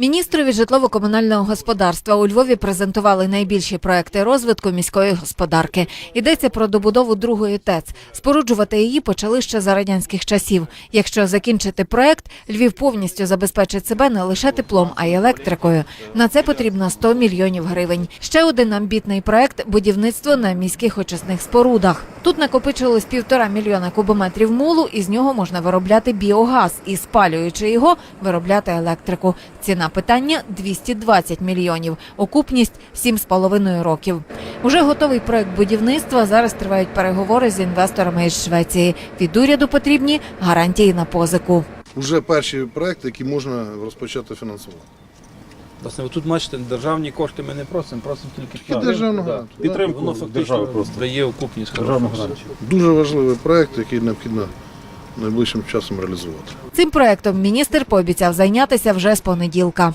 Міністрові житлово-комунального господарства у Львові презентували найбільші проекти розвитку міської господарки. Йдеться про добудову другої ТЕЦ. Споруджувати її почали ще за радянських часів. Якщо закінчити проект, Львів повністю забезпечить себе не лише теплом, а й електрикою. На це потрібно 100 мільйонів гривень. Ще один амбітний проект будівництво на міських очисних спорудах. Тут накопичилось півтора мільйона кубометрів мулу, і з нього можна виробляти біогаз і спалюючи його, виробляти електрику. Ціна питання 220 мільйонів, окупність 7,5 років. Уже готовий проект будівництва. Зараз тривають переговори з інвесторами із Швеції. Від уряду потрібні гарантії на позику. Уже перші проекти, які можна розпочати фінансувати. Власне, ви тут бачите, державні кошти ми не просимо, просимо тільки Тільки державну Да. гарантію. Підтримку воно держави фактично дає окупність. Державну гарантію. Дуже важливий проект, який необхідно найближчим часом реалізувати. Цим проектом міністр пообіцяв зайнятися вже з понеділка.